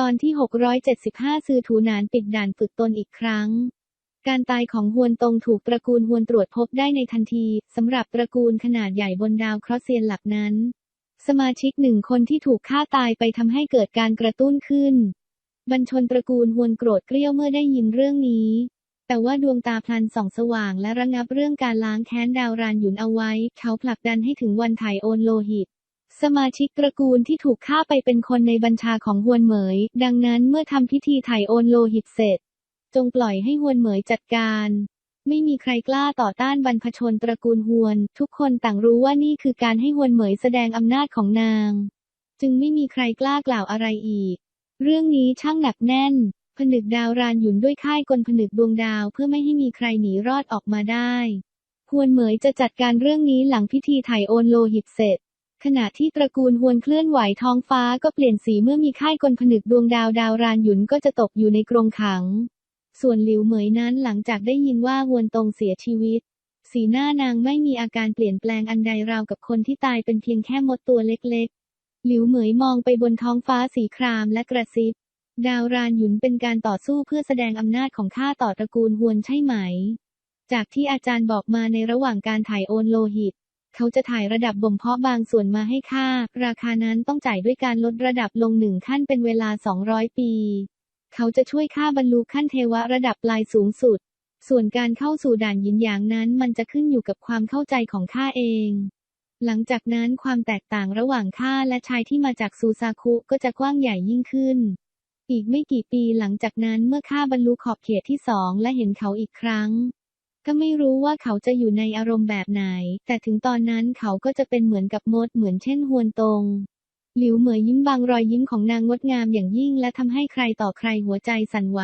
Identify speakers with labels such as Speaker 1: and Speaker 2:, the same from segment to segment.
Speaker 1: ตอนที่ 675 ซือถูหนานปิดด่านฝึกตนอีกครั้ง การตายของฮวนตงถูกตระกูลฮวนตรวจพบได้ในทันทีสำหรับตระกูลขนาดใหญ่บนดาวเคราะห์เซียนหลักนั้น สมาชิกหนึ่งคนที่ถูกฆ่าตายไปทำให้เกิดการกระตุ้นขึ้น บัญชนตระกูลฮวนโกรธเกรี้ยวเมื่อได้ยินเรื่องนี้ แต่ว่าดวงตาพลันส่องสว่างและระงับเรื่องการล้างแค้นดาวรานหยุนเอาไว้ เขาผลักดันให้ถึงวันถ่ายโอนโลหิต สมาชิกตระกูลที่ถูกฆ่าไปเป็นคนในบัญชาของฮวนเหมย ดังนั้นเมื่อทำพิธีถ่ายโอนโลหิตเสร็จ จงปล่อยให้ฮวนเหมยจัดการ ไม่มีใครกล้าต่อต้านบรรพชนตระกูลฮวน ทุกคนต่างรู้ว่านี่คือการให้ฮวนเหมยแสดงอำนาจของนาง จึงไม่มีใครกล้ากล่าวอะไรอีก เรื่องนี้ช่างหนักแน่น ผนึกดาวรานหยุนด้วยค่ายกลผนึกดวงดาวเพื่อไม่ให้มีใครหนีรอดออกมาได้ฮวนเหมยจะจัดการเรื่องนี้หลังพิธีถ่ายโอนโลหิตเสร็จ ขณะที่ตระกูลฮวนเคลื่อนไหวท้องฟ้าก็เปลี่ยนสีเมื่อมีค่ายกลผนึกดวงดาวดาวรานหยุนก็จะตกอยู่ในกรงขัง ส่วนหลิวเหมยนั้นหลังจากได้ยินว่าฮวนตงเสียชีวิต สีหน้านางไม่มีอาการเปลี่ยนแปลงอันใดราวกับคนที่ตายเป็นเพียงแค่มดตัวเล็กๆ หลิวเหมยมองไปบนท้องฟ้าสีครามและกระซิบ ดาวรานหยุนเป็นการต่อสู้เพื่อแสดงอำนาจของข้าต่อตระกูลฮวนใช่ไหม จากที่อาจารย์บอกมาในระหว่างการถ่ายโอนโลหิต เขาจะถ่ายระดับบ่มเพาะบางส่วนมาให้ข้าราคานั้นต้องจ่ายด้วยการลดระดับลงหนึ่งขั้นเป็นเวลา 200 ปี เขาจะช่วยข้าบรรลุขั้นเทวะระดับปลายสูงสุด ส่วนการเข้าสู่ด่านยินหยางนั้นมันจะขึ้นอยู่กับความเข้าใจของข้าเอง หลังจากนั้นความแตกต่างระหว่างข้าและชายที่มาจากซูซาคุก็จะกว้างใหญ่ยิ่งขึ้น อีกไม่กี่ปีหลังจากนั้นเมื่อข้าบรรลุขอบเขตที่สองและเห็นเขาอีกครั้ง ก็ไม่รู้ว่าเขาจะอยู่ในอารมณ์แบบไหน แต่ถึงตอนนั้นเขาก็จะเป็นเหมือนกับมดเหมือนเช่นฮวนตง หลิวเหมยยิ้มบางรอยยิ้มของนางงดงามอย่างยิ่งและทำให้ใครต่อใครหัวใจสั่นไหว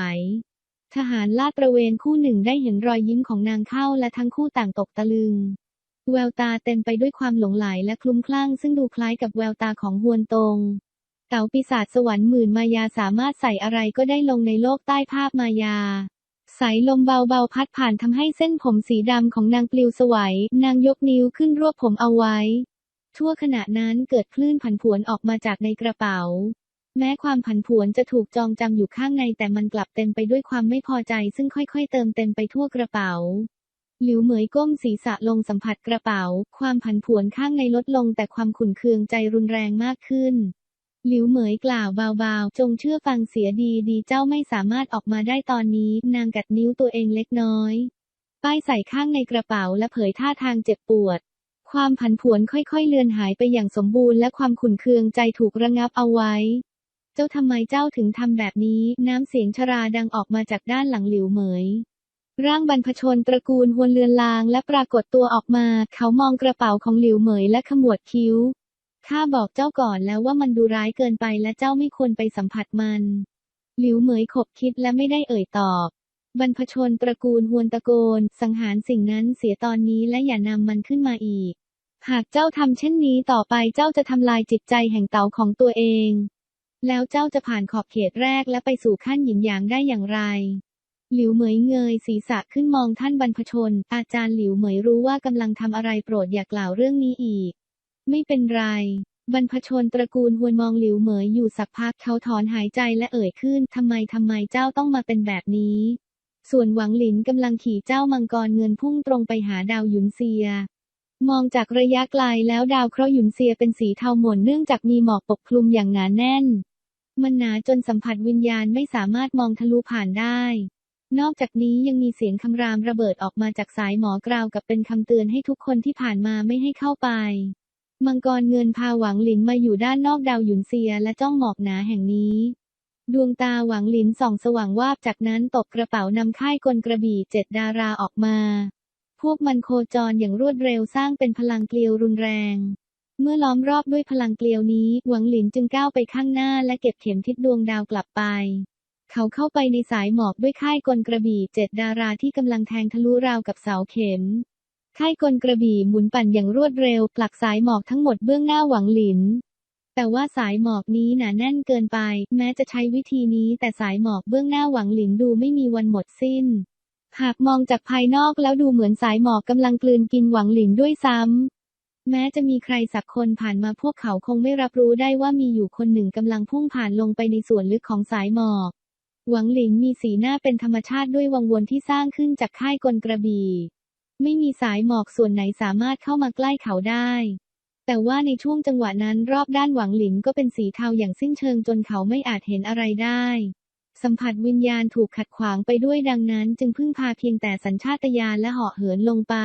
Speaker 1: ทหารลาดตระเวนคู่หนึ่งได้เห็นรอยยิ้มของนางเข้าและทั้งคู่ต่างตกตะลึง แววตาเต็มไปด้วยความหลงไหลและคลุ้มคลั่งซึ่งดูคล้ายกับแววตาของฮวนตงเต่าปีศาจสวรรค์หมื่นมายาสามารถใส่อะไรก็ได้ลงในโลกใต้ภาพมายา สายลมเบาๆ พัดผ่านทำให้เส้นผมสีดำของนางปลิวสวัยนางยกนิ้วขึ้นรวบผมเอาไว้ ทั่วขณะนั้นเกิดคลื่นผันผวนออกมาจากในกระเป๋า แม้ความผันผวนจะถูกจองจำอยู่ข้างในแต่มันกลับเต็มไปด้วยความไม่พอใจ ซึ่งค่อยๆ เติมเต็มไปทั่วกระเป๋า หลิวเหมยก้มศีรษะลงสัมผัสกระเป๋า ความผันผวนข้างในลดลงแต่ความขุ่นเคืองใจรุนแรงมากขึ้น หลิวเหมยกล่าวเบาๆ จงเชื่อฟังเสียดีดีเจ้าไม่สามารถออกมาได้ตอนนี้ นางกัดนิ้วตัวเองเล็กน้อย ป้ายใส่ข้างในกระเป๋าและเผยท่าทางเจ็บปวด ความผันผวนค่อยๆเลือนหายไปอย่างสมบูรณ์และความขุ่นเคืองใจถูกระงับเอาไว้ เจ้าทำไมเจ้าถึงทำแบบนี้ น้ำเสียงชราดังออกมาจากด้านหลังหลิวเหมย ร่างบรรพชนตระกูลฮวนเลือนลางและปรากฏตัวออกมา เขามองกระเป๋าของหลิวเหมยและขมวดคิ้ว ข้าบอกเจ้าก่อนแล้วว่ามันดูร้ายเกินไปและเจ้าไม่ควรไปสัมผัสมัน หลิวเหมยขบคิดและไม่ได้เอ่ยตอบบรรพชนตระกูลฮวนตะโกน สังหารสิ่งนั้นเสียตอนนี้และอย่านำมันขึ้นมาอีก หากเจ้าทำเช่นนี้ต่อไปเจ้าจะทำลายจิตใจแห่งเต่าของตัวเอง แล้วเจ้าจะผ่านขอบเขตแรกและไปสู่ขั้นหยินหยางได้อย่างไร หลิวเหมยเงยศีรษะขึ้นมองท่านบรรพชน อาจารย์หลิวเหมยรู้ว่ากำลังทำอะไรโปรดอย่ากล่าวเรื่องนี้อีก ไม่เป็นไร บรรพชนตระกูลฮวนมองหลิวเหมยอยู่สักพักเขาถอนหายใจและเอ่ยขึ้นทำไมทำไมเจ้าต้องมาเป็นแบบนี้ ส่วนหวังหลินกำลังขี่เจ้ามังกรเงินพุ่งตรงไปหาดาวหยุนเซีย มองจากระยะไกลแล้วดาวเคราะห์หยุนเซียเป็นสีเทาหม่นเนื่องจากมีหมอกปกคลุมอย่างหนาแน่น มันหนาจนสัมผัสวิญญาณไม่สามารถมองทะลุผ่านได้นอกจากนี้ยังมีเสียงคำรามระเบิดออกมาจากสายหมอกราวกับเป็นคำเตือนให้ทุกคนที่ผ่านมาไม่ให้เข้าไป มังกรเงินพาหวังหลินมาอยู่ด้านนอกดาวหยุนเซียและจ้องหมอกหนาแห่งนี้ ดวงตาหวังหลินส่องสว่างวาบจากนั้นตบกระเป๋านำค่ายกลกระบี่เจ็ดดาราออกมา พวกมันโคจรอย่างรวดเร็วสร้างเป็นพลังเกลียวรุนแรง เมื่อล้อมรอบด้วยพลังเกลียวนี้ หวังหลินจึงก้าวไปข้างหน้าและเก็บเข็มทิศดวงดาวกลับไปเขาเข้าไปในสายหมอกด้วยค่ายกลกระบี่เจ็ดดาราที่กำลังแทงทะลุราวกับเสาเข็ม ค่ายกลกระบี่หมุนปั่นอย่างรวดเร็วผลักสายหมอกทั้งหมดเบื้องหน้าหวังหลิน แต่ว่าสายหมอกนี้หนาแน่นเกินไป แม้จะใช้วิธีนี้แต่สายหมอกเบื้องหน้าหวังหลินดูไม่มีวันหมดสิ้น หากมองจากภายนอกแล้วดูเหมือนสายหมอกกำลังกลืนกินหวังหลินด้วยซ้ำ แม้จะมีใครสักคนผ่านมาพวกเขาคงไม่รับรู้ได้ว่ามีอยู่คนหนึ่งกำลังพุ่งผ่านลงไปในส่วนลึกของสายหมอก หวังหลิงมีสีหน้าเป็นธรรมชาติด้วยวังวนที่สร้างขึ้นจากค่ายกลกระบี่ ไม่มีสายหมอกส่วนไหนสามารถเข้ามาใกล้เขาได้ แต่ว่าในช่วงจังหวะนั้นรอบด้านหวังหลินก็เป็นสีเทาอย่างสิ้นเชิงจนเขาไม่อาจเห็นอะไรได้ สัมผัสวิญญาณถูกขัดขวางไปด้วยดังนั้น จึงพึ่งพาเพียงแต่สัญชาตญาณและเหาะเหินลงไป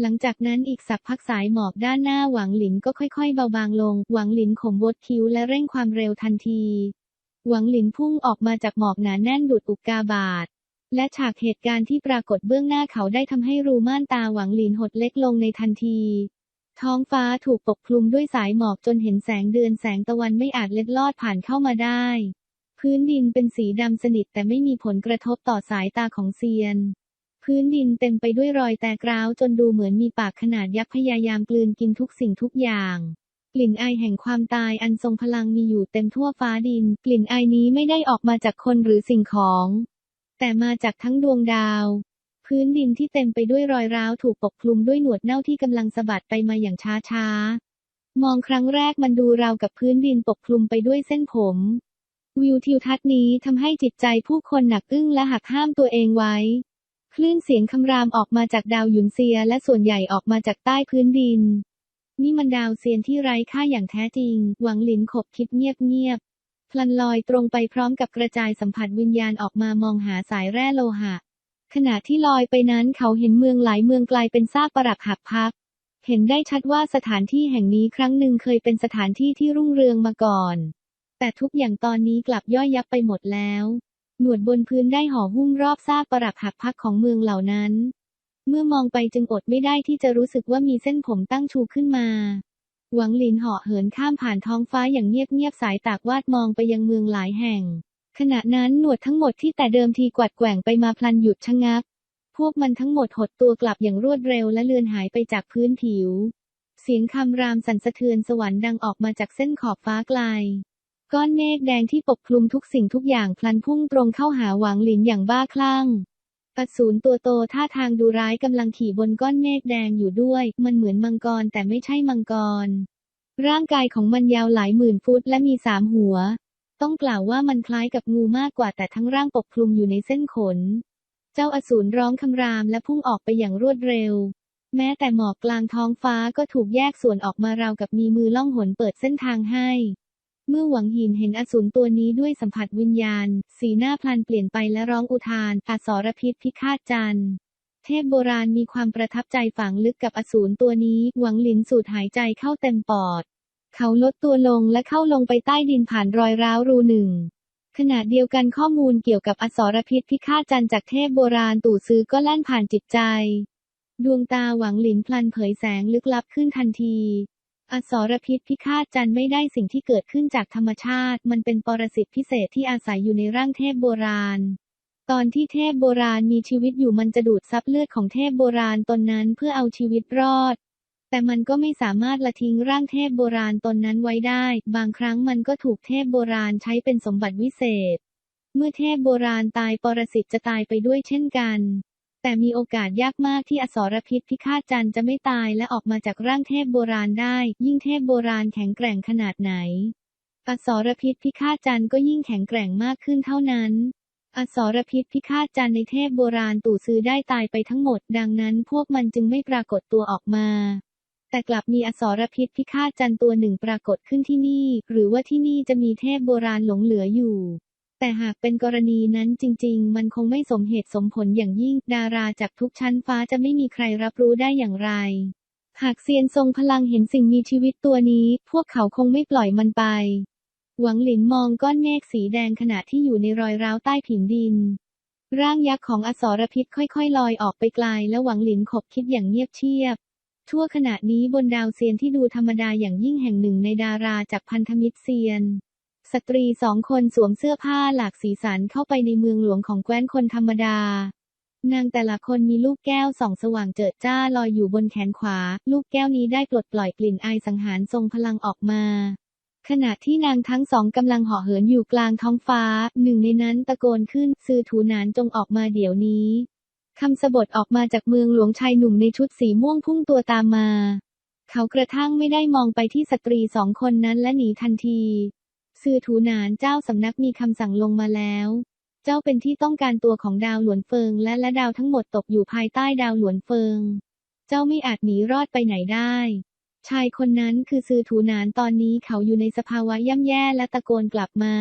Speaker 1: หลังจากนั้นอีกสักพักสายหมอกด้านหน้าหวังหลินก็ค่อยๆเบาบางลง หวังหลินข่มวดคิ้วและเร่งความเร็วทันที หวังหลินพุ่งออกมาจากหมอกหนาแน่นดุดอุกกาบาต และฉากเหตุการณ์ที่ปรากฏเบื้องหน้าเขาได้ทำให้รูม่านตาหวังหลินหดเล็กลงในทันที ท้องฟ้าถูกปกคลุมด้วยสายหมอกจนเห็นแสงเดือนแสงตะวันไม่อาจเล็ดลอดผ่านเข้ามาได้ พื้นดินเป็นสีดำสนิทแต่ไม่มีผลกระทบต่อสายตาของเซียน พื้นดินเต็มไปด้วยรอยแตกร้าวจนดูเหมือนมีปากขนาดยักษ์พยายามกลืนกินทุกสิ่งทุกอย่างกลิ่นไอแห่งความตายอันทรงพลังมีอยู่เต็มทั่วฟ้าดิน กลิ่นไอนี้ไม่ได้ออกมาจากคนหรือสิ่งของ แต่มาจากทั้งดวงดาว พื้นดินที่เต็มไปด้วยรอยร้าวถูกปกคลุมด้วยหนวดเน่าที่กำลังสะบัดไปมาอย่างช้าช้าๆมองครั้งแรกมันดูราวกับพื้นดินปกคลุมไปด้วยเส้นผม วิวทิวทัศน์นี้ทำให้จิตใจผู้คนหนักอึ้งและหักห้ามตัวเองไว้ คลื่นเสียงคำรามออกมาจากดาวหยุนเซียและส่วนใหญ่ออกมาจากใต้พื้นดิน นี่มันดาวเซียนที่ไร้ค่าอย่างแท้จริง หวังหลินขบคิดเงียบๆ พลันลอยตรงไปพร้อมกับกระจายสัมผัสวิญญาณออกมามองหาสายแร่โลหะ ขณะที่ลอยไปนั้นเขาเห็นเมืองหลายเมืองกลายเป็นซากปรักหักพังเห็นได้ชัดว่าสถานที่แห่งนี้ครั้งหนึ่งเคยเป็นสถานที่ที่รุ่งเรืองมาก่อน แต่ทุกอย่างตอนนี้กลับย่อยยับไปหมดแล้ว หนวดบนพื้นได้ห่อหุ้มรอบซากปรักหักพักของเมืองเหล่านั้น เมื่อมองไปจึงอดไม่ได้ที่จะรู้สึกว่ามีเส้นผมตั้งชูขึ้นมา หวังหลินเหาะเหินข้ามผ่านท้องฟ้าอย่างเงียบๆสายตากวาดมองไปยังเมืองหลายแห่ง ขณะนั้นหนวดทั้งหมดที่แต่เดิมทีกวัดแกว่งไปมาพลันหยุดชะงัก พวกมันทั้งหมดหดตัวกลับอย่างรวดเร็วและเลือนหายไปจากพื้นผิว เสียงคำรามสั่นสะเทือนสวรรค์ดังออกมาจากเส้นขอบฟ้าไกล ก้อนเมฆแดงที่ปกคลุมทุกสิ่งทุกอย่างพลันพุ่งตรงเข้าหาหวังหลินอย่างบ้าคลั่ง อสูรตัวโตท่าทางดูร้ายกำลังขี่บนก้อนเมฆแดงอยู่ด้วย มันเหมือนมังกรแต่ไม่ใช่มังกร ร่างกายของมันยาวหลายหมื่นฟุตและมีสามหัว ต้องกล่าวว่ามันคล้ายกับงูมากกว่าแต่ทั้งร่างปกคลุมอยู่ในเส้นขน เจ้าอสูรร้องคำรามและพุ่งออกไปอย่างรวดเร็ว แม้แต่หมอกกลางท้องฟ้าก็ถูกแยกส่วนออกมาราวกับมีมือล่องหนเปิดเส้นทางให้ เมื่อหวังหินเห็นอสูรตัวนี้ด้วยสัมผัสวิญญาณ สีหน้าพลันเปลี่ยนไปและร้องอุทานอสรพิษพิฆาตจันทร์เทพโบราณมีความประทับใจฝังลึกกับอสูรตัวนี้ หวังหลินสูดหายใจเข้าเต็มปอด เขาลดตัวลงและเข้าลงไปใต้ดินผ่านรอยร้าวรูหนึ่ง ขณะเดียวกันข้อมูลเกี่ยวกับอสรพิษพิฆาตจันทร์จากเทพโบราณตู่ซื้อก็แล่นผ่านจิตใจ ดวงตาหวังหลินพลันเผยแสงลึกลับขึ้นทันที อสรพิษพิฆาตจันไม่ได้สิ่งที่เกิดขึ้นจากธรรมชาติ มันเป็นปรสิตพิเศษที่อาศัยอยู่ในร่างเทพโบราณ ตอนที่เทพโบราณมีชีวิตอยู่มันจะดูดซับเลือดของเทพโบราณตนนั้นเพื่อเอาชีวิตรอด แต่มันก็ไม่สามารถละทิ้งร่างเทพโบราณตนนั้นไว้ได้ บางครั้งมันก็ถูกเทพโบราณใช้เป็นสมบัติวิเศษ เมื่อเทพโบราณตายปรสิตจะตายไปด้วยเช่นกัน แต่มีโอกาสยากมากที่อสรพิษพิฆาตจันทร์จะไม่ตายและออกมาจากร่างเทพโบราณได้ ยิ่งเทพโบราณแข็งแกร่งขนาดไหน อสรพิษพิฆาตจันทร์ก็ยิ่งแข็งแกร่งมากขึ้นเท่านั้น อสรพิษพิฆาตจันทร์ในเทพโบราณตู่ซื้อได้ตายไปทั้งหมด ดังนั้นพวกมันจึงไม่ปรากฏตัวออกมา แต่กลับมีอสรพิษพิฆาตจันทร์ตัวหนึ่งปรากฏขึ้นที่นี่ หรือว่าที่นี่จะมีเทพโบราณหลงเหลืออยู่ แต่หากเป็นกรณีนั้นจริง ๆ มันคงไม่สมเหตุสมผลอย่างยิ่ง ดาราจากทุกชั้นฟ้าจะไม่มีใครรับรู้ได้อย่างไร หากเซียนทรงพลังเห็นสิ่งมีชีวิตตัวนี้ พวกเขาคงไม่ปล่อยมันไป หวังหลินมองก้อนเมฆสีแดงขณะที่อยู่ในรอยร้าวใต้ผิวดิน ร่างยักษ์ของอสรพิษค่อยๆ ลอยออกไปไกล และหวังหลินขบคิดอย่างเงียบเชียบทั่วขณะนี้บนดาวเซียนที่ดูธรรมดาอย่างยิ่งแห่งหนึ่งในดาราจากพันธมิตรเซียน สตรีสองคนสวมเสื้อผ้าหลากสีสันเข้าไปในเมืองหลวงของแคว้นคนธรรมดา นางแต่ละคนมีลูกแก้วส่องสว่างเจิดจ้าลอยอยู่บนแขนขวา ลูกแก้วนี้ได้ปลดปล่อยกลิ่นไอสังหารทรงพลังออกมา ขณะที่นางทั้งสองกำลังเหาะเหินอยู่กลางท้องฟ้า หนึ่งในนั้นตะโกนขึ้นซือถูหนานจงออกมาเดี๋ยวนี้คำสบทออกมาจากเมืองหลวงชายหนุ่มในชุดสีม่วงพุ่งตัวตามมา เขากระทั่งไม่ได้มองไปที่สตรีสองคนนั้นและหนีทันที ซือถูหนานเจ้าสำนักมีคำสั่งลงมาแล้ว เจ้าเป็นที่ต้องการตัวของดาวหลวนเฟิงและและดาวทั้งหมดตกอยู่ภายใต้ดาวหลวนเฟิง เจ้าไม่อาจหนีรอดไปไหนได้ ชายคนนั้นคือซือถูหนานตอนนี้เขาอยู่ในสภาวะย่ำแย่และตะโกนกลับมา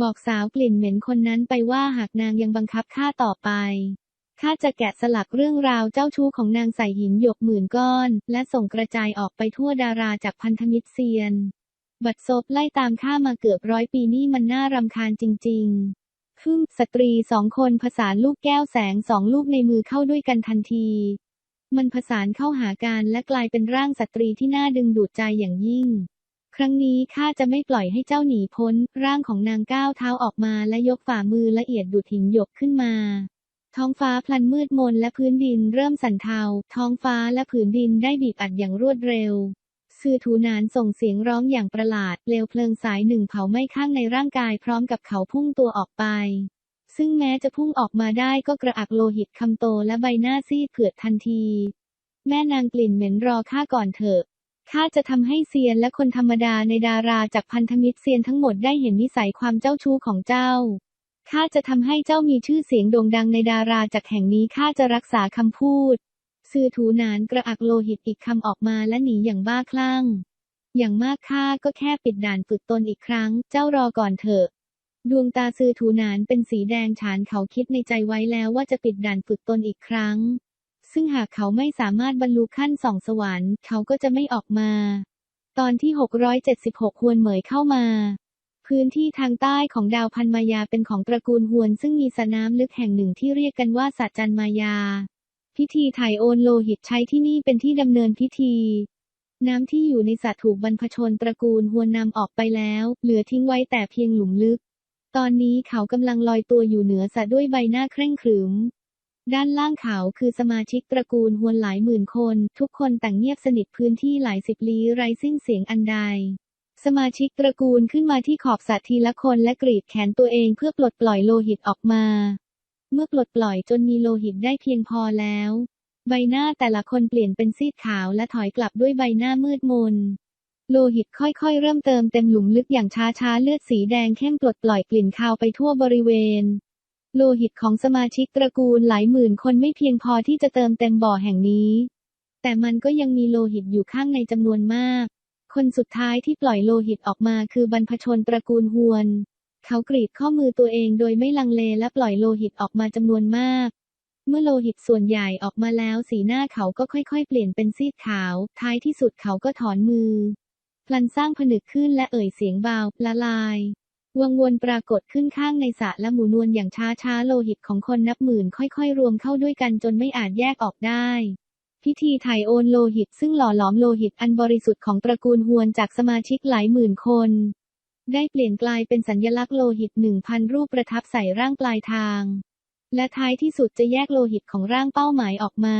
Speaker 1: บอกสาวกลิ่นเหม็นคนนั้นไปว่าหากนางยังบังคับข้าต่อไปข้าจะแกะสลักเรื่องราวเจ้าชู้ของนางใส่หินหยกหมื่นก้อน และส่งกระจายออกไปทั่วดาราจากพันธมิตรเซียน บัดซบไล่ตามข้ามาเกือบร้อยปีนี่มันน่ารำคาญจริง ๆ พึ่งสตรีสองคนผสานลูกแก้วแสงสองลูกในมือเข้าด้วยกันทันที มันผสานเข้าหากันและกลายเป็นร่างสตรีที่น่าดึงดูดใจอย่างยิ่ง ครั้งนี้ข้าจะไม่ปล่อยให้เจ้าหนีพ้น ร่างของนางก้าวเท้าออกมาและยกฝ่ามือละเอียดดูดหินหยกขึ้นมาท้องฟ้าพลันมืดมนและพื้นดินเริ่มสั่นเทา ท้องฟ้าและผืนดินได้บีบอัดอย่างรวดเร็ว ซือถูนานส่งเสียงร้องอย่างประหลาด เปลวเพลิงสายหนึ่งเผาไหม้ข้างในร่างกายพร้อมกับเขาพุ่งตัวออกไป ซึ่งแม้จะพุ่งออกมาได้ก็กระอักโลหิตคำโตและใบหน้าซีดเผือดทันที แม่นางกลิ่นเหม็นรอข้าก่อนเถอะข้าจะทำให้เซียนและคนธรรมดาในดาราจากพันธมิตรเซียนทั้งหมดได้เห็นนิสัยความเจ้าชู้ของเจ้าข้าจะทำให้เจ้ามีชื่อเสียงโด่งดังในดาราจากแห่งนี้ข้าจะรักษาคำพูด ซือถูนานกระอักโลหิตอีกคำออกมาและหนีอย่างบ้าคลั่ง อย่างมากข้าก็แค่ปิดด่านฝึกตนอีกครั้ง เจ้ารอก่อนเถอะ ดวงตาซือถูนานเป็นสีแดงฉานเขาคิดในใจไว้แล้วว่าจะปิดด่านฝึกตนอีกครั้ง ซึ่งหากเขาไม่สามารถบรรลุขั้นสองสวรรค์เขาก็จะไม่ออกมา ตอนที่ 676ฮวนเหมยเข้ามาพื้นที่ทางใต้ของดาวพันมายาเป็นของตระกูลฮวนซึ่งมีสระน้ำลึกแห่งหนึ่งที่เรียกกันว่าสัจจันมายา พิธีถ่ายโอนโลหิตใช้ที่นี่เป็นที่ดำเนินพิธี น้ำที่อยู่ในสระถูกบรรพชนตระกูลฮวนนำออกไปแล้ว เหลือทิ้งไว้แต่เพียงหลุมลึก ตอนนี้เขากำลังลอยตัวอยู่เหนือสระด้วยใบหน้าเคร่งขรึม ด้านล่างเขาคือสมาชิกตระกูลฮวนหลายหมื่นคน ทุกคนต่างเงียบสนิทพื้นที่หลายสิบลี้ไร้สิ้นเสียงอันใดสมาชิกตระกูลขึ้นมาที่ขอบสระทีละคนและกรีดแขนตัวเองเพื่อปลดปล่อยโลหิตออกมา เมื่อปลดปล่อยจนมีโลหิตได้เพียงพอแล้ว ใบหน้าแต่ละคนเปลี่ยนเป็นซีดขาวและถอยกลับด้วยใบหน้ามืดมน โลหิตค่อยๆ เริ่มเติมเต็มหลุมลึกอย่างช้าๆ เลือดสีแดงเข้มปลดปล่อยกลิ่นคาวไปทั่วบริเวณ โลหิตของสมาชิกตระกูลหลายหมื่นคนไม่เพียงพอที่จะเติมเต็มบ่อแห่งนี้ แต่มันก็ยังมีโลหิตอยู่ข้างในจำนวนมาก คนสุดท้ายที่ปล่อยโลหิตออกมาคือบรรพชนตระกูลฮวน เขากรีดข้อมือตัวเองโดยไม่ลังเลและปล่อยโลหิตออกมาจำนวนมาก เมื่อโลหิตส่วนใหญ่ออกมาแล้วสีหน้าเขาก็ค่อยๆ เปลี่ยนเป็นซีดขาว ท้ายที่สุดเขาก็ถอนมือ พลันสร้างผนึกขึ้นและเอ่ยเสียงเบาละลายวังวนปรากฏขึ้นข้างในสระและหมูนวลอย่างช้าๆ โลหิตของคนนับหมื่นค่อยๆ รวมเข้าด้วยกันจนไม่อาจแยกออกได้พิธีไถ่โอนโลหิตซึ่งหล่อหลอมโลหิตอันบริสุทธิ์ของตระกูลฮวนจากสมาชิกหลายหมื่นคน ได้เปลี่ยนกลายเป็นสัญลักษณ์โลหิตหนึ่งพันรูปประทับใส่ร่างปลายทาง และท้ายที่สุดจะแยกโลหิตของร่างเป้าหมายออกมา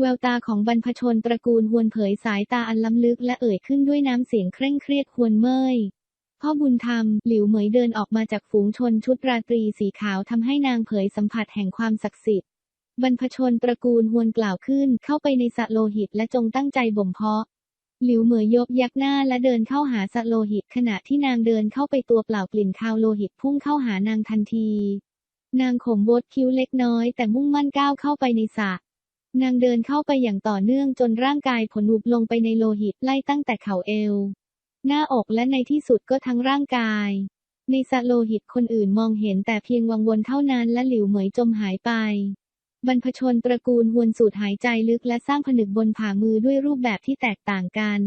Speaker 1: แววตาของบรรพชนตระกูลฮวนเผยสายตาอันล้ำลึกและเอ่ยขึ้นด้วยน้ำเสียงเคร่งเครียดฮวนเมยพ่อบุญธรรม หลิวเหมยเดินออกมาจากฝูงชนชุดราตรีสีขาวทำให้นางเผยสัมผัสแห่งความศักดิ์สิทธิ์บรรพชนตระกูลฮวนกล่าวขึ้นเข้าไปในสระโลหิตและจงตั้งใจบ่มเพาะ หลิวเหมยยกยักหน้าและเดินเข้าหาสะโลหิตขณะที่นางเดินเข้าไปตัวเปล่ากลิ่นคาวโลหิตพุ่งเข้าหานางทันที นางขมบดคิ้วเล็กน้อยแต่มุ่งมั่นก้าวเข้าไปในสระนางเดินเข้าไปอย่างต่อเนื่องจนร่างกายผนุบลงไปในโลหิตไล่ตั้งแต่เข่าเอว หน้าอกและในที่สุดก็ทั้งร่างกาย ในสระโลหิตคนอื่นมองเห็นแต่เพียงวังวนเท่านั้นและหลิวเหมยจมหายไป บรรพชนตระกูลวนสูดหายใจลึกและสร้างผนึกบนผ่ามือด้วยรูปแบบที่แตกต่างกัน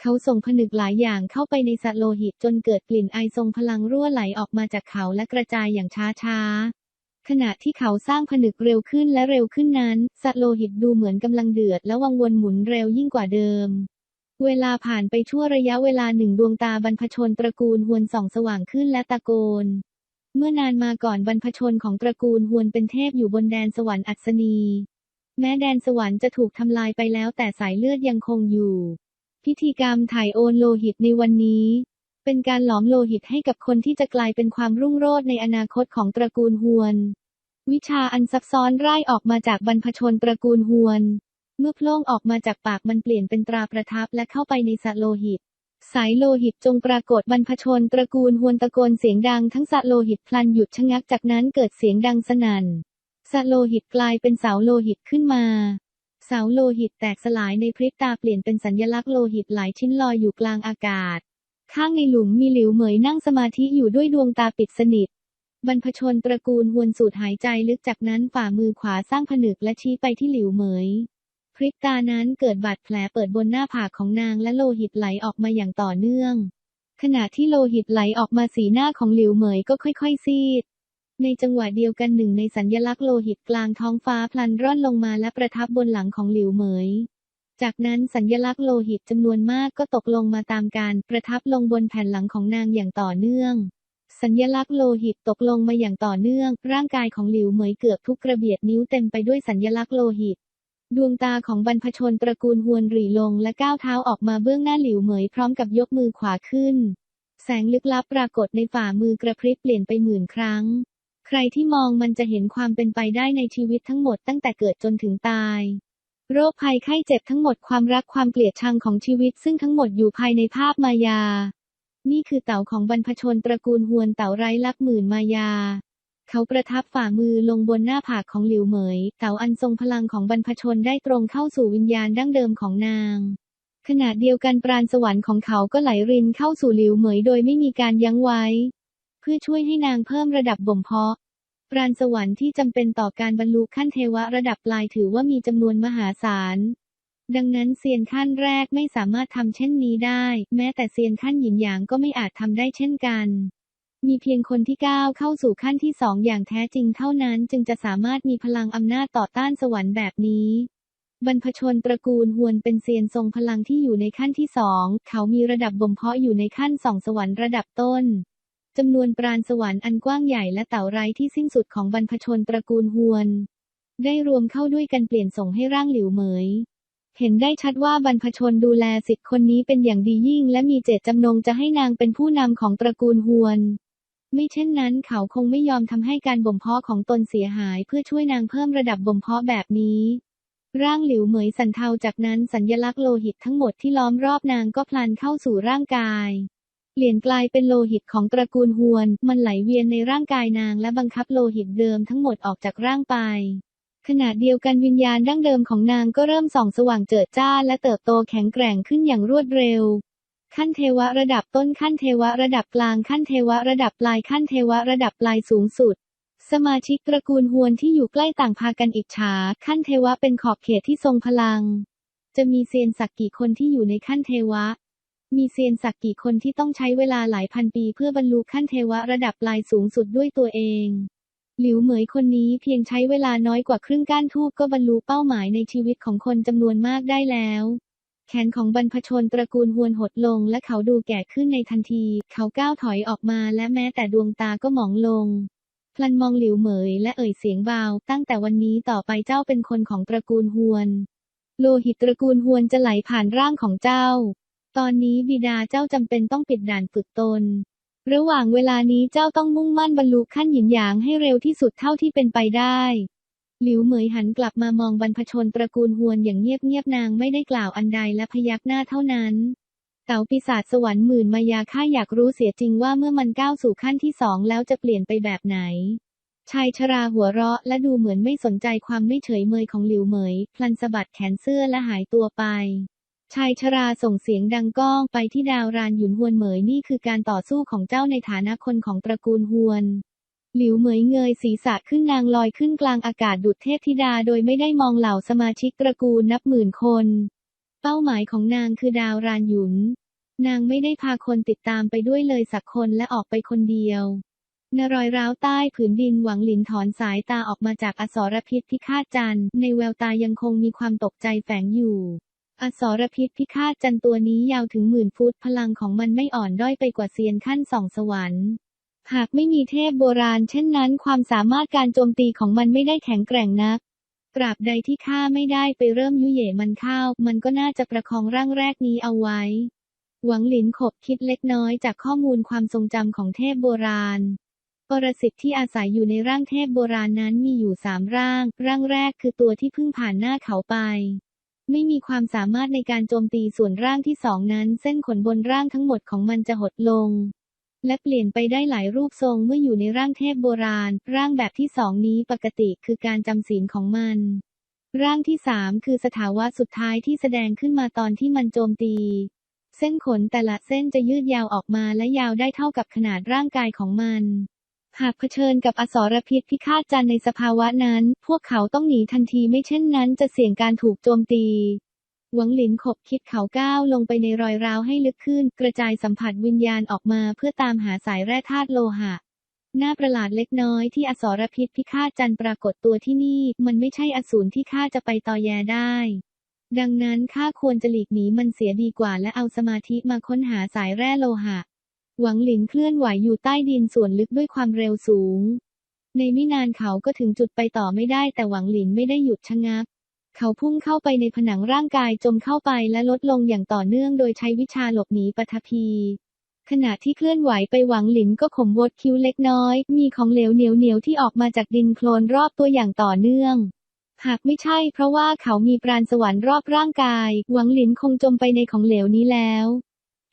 Speaker 1: เขาส่งผนึกหลายอย่างเข้าไปในสระโลหิตจนเกิดกลิ่นไอทรงพลังรั่วไหลออกมาจากเขาและกระจายอย่างช้าๆ ขณะที่เขาสร้างผนึกเร็วขึ้นและเร็วขึ้นนั้นสระโลหิตดูเหมือนกำลังเดือดและวังวนหมุนเร็วยิ่งกว่าเดิม เวลาผ่านไปชั่วระยะเวลาหนึ่งดวงตาบรรพชนตระกูลฮวนส่องสว่างขึ้นและตะโกน เมื่อนานมาก่อนบรรพชนของตระกูลฮวนเป็นเทพอยู่บนแดนสวรรค์อัศนี แม้แดนสวรรค์จะถูกทำลายไปแล้วแต่สายเลือดยังคงอยู่ พิธีกรรมถ่ายโอนโลหิตในวันนี้ เป็นการหลอมโลหิตให้กับคนที่จะกลายเป็นความรุ่งโรจน์ในอนาคตของตระกูลฮวน วิชาอันซับซ้อนไร่ออกมาจากบรรพชนตระกูลฮวน เมื่อโพล่งออกมาจากปากมันเปลี่ยนเป็นตราประทับและเข้าไปในสะโลหิต สายโลหิตจงปรากฏบรรพชนตระกูลหวนตะโกนเสียงดังทั้งสะโลหิตพลันหยุดชะงักจากนั้นเกิดเสียงดังสนั่นสะโลหิตกลายเป็นเสาโลหิตขึ้นมา เสาโลหิตแตกสลายในพริบตาเปลี่ยนเป็นสัญลักษณ์โลหิตหลายชิ้นลอยอยู่กลางอากาศ ข้างในหลุมมีหลิวเหมยนั่งสมาธิอยู่ด้วยดวงตาปิดสนิทบรรพชนตระกูลหวนสูดหายใจลึกจากนั้นฝ่ามือขวาสร้างผนึกและชี้ไปที่หลิวเหมย พริบตานั้นเกิดบาดแผลเปิดบนหน้าผากของนางและโลหิตไหลออกมาอย่างต่อเนื่อง ขณะที่โลหิตไหลออกมาสีหน้าของหลิวเหมยก็ค่อยๆซีด ในจังหวะเดียวกันหนึ่งในสัญญลักษณ์โลหิตกลางท้องฟ้าพลันร่อนลงมาและประทับบนหลังของหลิวเหมย จากนั้นสัญญลักษณ์โลหิตจำนวนมากก็ตกลงมาตามการประทับลงบนแผ่นหลังของนางอย่างต่อเนื่องสัญลักษณ์โลหิตตกลงมาอย่างต่อเนื่อง ร่างกายของหลิวเหมยเกือบทุกกระเบียดนิ้วเต็มไปด้วยสัญลักษณ์โลหิต ดวงตาของบรรพชนตระกูลฮวนหรี่ลงและก้าวเท้าออกมาเบื้องหน้าหลิวเหมยพร้อมกับยกมือขวาขึ้น แสงลึกลับปรากฏในฝ่ามือกระพริบเปลี่ยนไปหมื่นครั้ง ใครที่มองมันจะเห็นความเป็นไปได้ในชีวิตทั้งหมดตั้งแต่เกิดจนถึงตาย โรคภัยไข้เจ็บทั้งหมดความรักความเกลียดชังของชีวิตซึ่งทั้งหมดอยู่ภายในภาพมายา นี่คือเต่าของบรรพชนตระกูลฮวนเต่าไร้ลักหมื่นมายา เขาประทับฝ่ามือลงบนหน้าผากของหลิวเหมย เต่าอันทรงพลังของบรรพชนได้ตรงเข้าสู่วิญญาณดั้งเดิมของนาง ขณะเดียวกันปราณสวรรค์ของเขาก็ไหลรินเข้าสู่หลิวเหมยโดยไม่มีการยั้งไว้ เพื่อช่วยให้นางเพิ่มระดับบ่มเพาะ ปราณสวรรค์ที่จำเป็นต่อการบรรลุขั้นเทวะระดับปลายถือว่ามีจำนวนมหาศาล ดังนั้นเซียนขั้นแรกไม่สามารถทำเช่นนี้ได้ แม้แต่เซียนขั้นหยินหยางก็ไม่อาจทำได้เช่นกัน มีเพียงคนที่ก้าวเข้าสู่ขั้นที่สองอย่างแท้จริงเท่านั้นจึงจะสามารถมีพลังอำนาจต่อต้านสวรรค์แบบนี้บรรพชนตระกูลฮวนเป็นเซียนทรงพลังที่อยู่ในขั้นที่สอง เขามีระดับบ่มเพาะอยู่ในขั้นสองสวรรค์ระดับต้น จำนวนปราณสวรรค์อันกว้างใหญ่และเต่าไร้ที่สิ้นสุดของบรรพชนตระกูลฮวน ได้รวมเข้าด้วยกันเปลี่ยนส่งให้ร่างหลิวเหมย เห็นได้ชัดว่าบรรพชนดูแลสิทธิ์คนนี้เป็นอย่างดียิ่ง และมีเจตจำนงจะให้นางเป็นผู้นำของตระกูลฮวน ไม่เช่นนั้นเขาคงไม่ยอมทำให้การบ่มเพาะของตนเสียหายเพื่อช่วยนางเพิ่มระดับบ่มเพาะแบบนี้ ร่างหลิวเหมยสันเทาจากนั้นสัญญลักษณ์โลหิตทั้งหมดที่ล้อมรอบนางก็พลันเข้าสู่ร่างกายเปลี่ยนกลายเป็นโลหิตของตระกูลฮวน มันไหลเวียนในร่างกายนางและบังคับโลหิตเดิมทั้งหมดออกจากร่างไป ขณะเดียวกันวิญญาณดั้งเดิมของนางก็เริ่มส่องสว่างเจิดจ้าและเติบโตแข็งแกร่งขึ้นอย่างรวดเร็ว ขั้นเทวะระดับต้นขั้นเทวะระดับกลางขั้นเทวะระดับปลายขั้นเทวะระดับปลายสูงสุด สมาชิกตระกูลฮวนที่อยู่ใกล้ต่างพากันอิจฉา ขั้นเทวะเป็นขอบเขตที่ทรงพลัง จะมีเซียนสักกี่คนที่อยู่ในขั้นเทวะ มีเซียนสักกี่คนที่ต้องใช้เวลาหลายพันปีเพื่อบรรลุขั้นเทวะระดับปลายสูงสุดด้วยตัวเองหลิวเหมยคนนี้เพียงใช้เวลาน้อยกว่าครึ่งก้านทูบก็บรรลุเป้าหมายในชีวิตของคนจำนวนมากได้แล้ว แขนของบรรพชนตระกูลฮวนหดลงและเขาดูแก่ขึ้นในทันที เขาก้าวถอยออกมาและแม้แต่ดวงตาก็หมองลง พลันมองหลิวเหมยและเอ่ยเสียงเบาตั้งแต่วันนี้ต่อไปเจ้าเป็นคนของตระกูลฮวน โลหิตตระกูลฮวนจะไหลผ่านร่างของเจ้า ตอนนี้บิดาเจ้าจำเป็นต้องปิดด่านฝึกตน ระหว่างเวลานี้เจ้าต้องมุ่งมั่นบรรลุขั้นหยินหยางให้เร็วที่สุดเท่าที่เป็นไปได้ หลิวเหมยหันกลับมามองบรรพชนตระกูลฮวนอย่างเงียบๆนางไม่ได้กล่าวอันใดและพยักหน้าเท่านั้นเต่าปีศาจสวรรค์หมื่นมายาข้าอยากรู้เสียจริงว่าเมื่อมันก้าวสู่ขั้นที่สองแล้วจะเปลี่ยนไปแบบไหน ชายชราหัวเราะและดูเหมือนไม่สนใจความไม่เฉยเมยของหลิวเหมย พลันสะบัดแขนเสื้อและหายตัวไป ชายชราส่งเสียงดังก้องไปที่ดาวรานหยุนฮวนเหมยนี่คือการต่อสู้ของเจ้าในฐานะคนของตระกูลฮวน หลิวเหมยเงยศีรษะขึ้นนางลอยขึ้นกลางอากาศดุจเทพธิดาโดยไม่ได้มองเหล่าสมาชิกตระกูลนับหมื่นคน เป้าหมายของนางคือดาวรานหยุน นางไม่ได้พาคนติดตามไปด้วยเลยสักคนและออกไปคนเดียวนรอยร้าวใต้ผืนดินหวังหลินถอนสายตาออกมาจากอสรพิษพิฆาตจันในแววตายังคงมีความตกใจแฝงอยู่ อสรพิษพิฆาตจันตัวนี้ยาวถึงหมื่นฟุตพลังของมันไม่อ่อนด้อยไปกว่าเซียนขั้นสองสวรรค์ หากไม่มีเทพโบราณเช่นนั้น ความสามารถการโจมตีของมันไม่ได้แข็งแกร่งนัก ตราบใดที่ข้าไม่ได้ไปเริ่มยุเย่มันเข้า มันก็น่าจะประคองร่างแรกนี้เอาไว้ หวังหลินขบคิดเล็กน้อยจากข้อมูลความทรงจำของเทพโบราณ ปรสิตที่อาศัยอยู่ในร่างเทพโบราณนั้นมีอยู่สามร่าง ร่างแรกคือตัวที่เพิ่งผ่านหน้าเขาไปไม่มีความสามารถในการโจมตีส่วนร่างที่สองนั้น เส้นขนบนร่างทั้งหมดของมันจะหดลง และเปลี่ยนไปได้หลายรูปทรงเมื่ออยู่ในร่างเทพโบราณ ร่างแบบที่สองนี้ปกติคือการจำศีลของมัน ร่างที่สามคือสถาวะสุดท้ายที่แสดงขึ้นมาตอนที่มันโจมตี เส้นขนแต่ละเส้นจะยืดยาวออกมาและยาวได้เท่ากับขนาดร่างกายของมันหากเผชิญกับอสรพิษพิฆาตจันในสภาวะนั้น พวกเขาต้องหนีทันทีไม่เช่นนั้นจะเสี่ยงการถูกโจมตี หวังหลินขบคิดเขาก้าวลงไปในรอยร้าวให้ลึกขึ้น กระจายสัมผัสวิญญาณออกมาเพื่อตามหาสายแร่ธาตุโลหะ หน้าประหลาดเล็กน้อยที่อสรพิษพิฆาตจันทร์ปรากฏตัวที่นี่ มันไม่ใช่อสูรที่ข้าจะไปตอแยได้ ดังนั้นข้าควรจะหลีกหนีมันเสียดีกว่าและเอาสมาธิมาค้นหาสายแร่โลหะ หวังหลินเคลื่อนไหวอยู่ใต้ดินส่วนลึกด้วยความเร็วสูง ในไม่นานเขาก็ถึงจุดไปต่อไม่ได้แต่หวังหลินไม่ได้หยุดชะงัก เขาพุ่งเข้าไปในผนังร่างกายจมเข้าไปและลดลงอย่างต่อเนื่องโดยใช้วิชาหลบหนีปฐพี ขณะที่เคลื่อนไหวไปหวังหลินก็ขมวดคิ้วเล็กน้อย มีของเหลวเหนียวเหนียวที่ออกมาจากดินโคลนรอบตัวอย่างต่อเนื่อง หากไม่ใช่เพราะว่าเขามีปราณสวรรค์รอบร่างกาย หวังหลินคงจมไปในของเหลวนี้แล้ว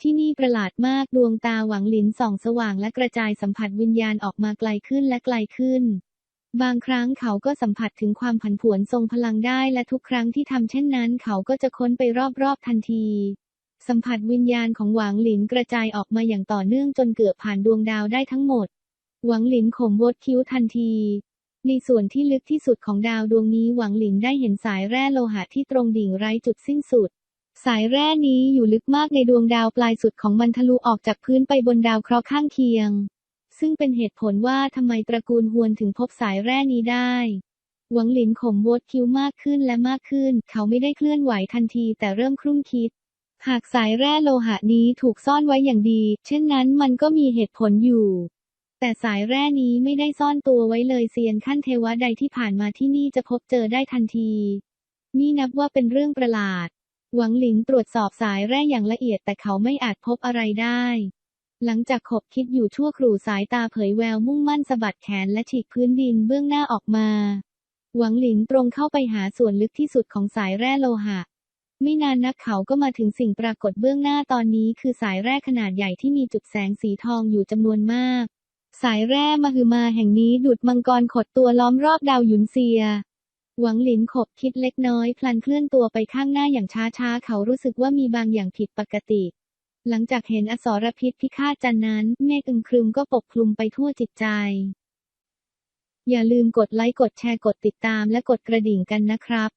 Speaker 1: ที่นี่ประหลาดมากดวงตาหวังหลินส่องสว่างและกระจายสัมผัสวิญญาณออกมาไกลขึ้นและไกลขึ้น บางครั้งเขาก็สัมผัสถึงความผันผวนทรงพลังได้และทุกครั้งที่ทำเช่นนั้น เขาก็จะค้นไปรอบๆทันที สัมผัสวิญญาณของหวังหลินกระจายออกมาอย่างต่อเนื่องจนเกือบผ่านดวงดาวได้ทั้งหมด หวังหลินข่มวดคิ้วทันที ในส่วนที่ลึกที่สุดของดาวดวงนี้หวังหลินได้เห็นสายแร่โลหะที่ตรงดิ่งไร้จุดสิ้นสุด สายแร่นี้อยู่ลึกมากในดวงดาวปลายสุดของมันทะลุออกจากพื้นไปบนดาวเคราะห์ข้างเคียง ซึ่งเป็นเหตุผลว่าทำไมตระกูลฮวนถึงพบสายแร่นี้ได้หวังหลินข่มวดคิ้วมากขึ้นและมากขึ้น เขาไม่ได้เคลื่อนไหวทันทีแต่เริ่มครุ่นคิด หากสายแร่โลหะนี้ถูกซ่อนไว้อย่างดี เช่นนั้นมันก็มีเหตุผลอยู่ แต่สายแร่นี้ไม่ได้ซ่อนตัวไว้เลยเซียนขั้นเทวะใดที่ผ่านมาที่นี่จะพบเจอได้ทันที นี่นับว่าเป็นเรื่องประหลาด หวังหลินตรวจสอบสายแร่อย่างละเอียดแต่เขาไม่อาจพบอะไรได้ หลังจากขบคิดอยู่ชั่วครู่สายตาเผยแววมุ่งมั่นสะบัดแขนและฉีกพื้นดินเบื้องหน้าออกมา หวังหลินตรงเข้าไปหาส่วนลึกที่สุดของสายแร่โลหะ ไม่นานนักเขาก็มาถึงสิ่งปรากฏเบื้องหน้าตอนนี้คือสายแร่ขนาดใหญ่ที่มีจุดแสงสีทองอยู่จำนวนมาก สายแร่มหึมาแห่งนี้ดุดมังกรขดตัวล้อมรอบดาวหยุนเซียหวังหลินขบคิดเล็กน้อย พลันเคลื่อนตัวไปข้างหน้าอย่างช้าๆ เขารู้สึกว่ามีบางอย่างผิดปกติ หลังจากเห็นอสรพิษพิฆาตจันนั้น เมฆอึมครึมก็ปกคลุมไปทั่วจิตใจ อย่าลืมกดไลค์กดแชร์กดติดตามและกดกระดิ่งกันนะครับ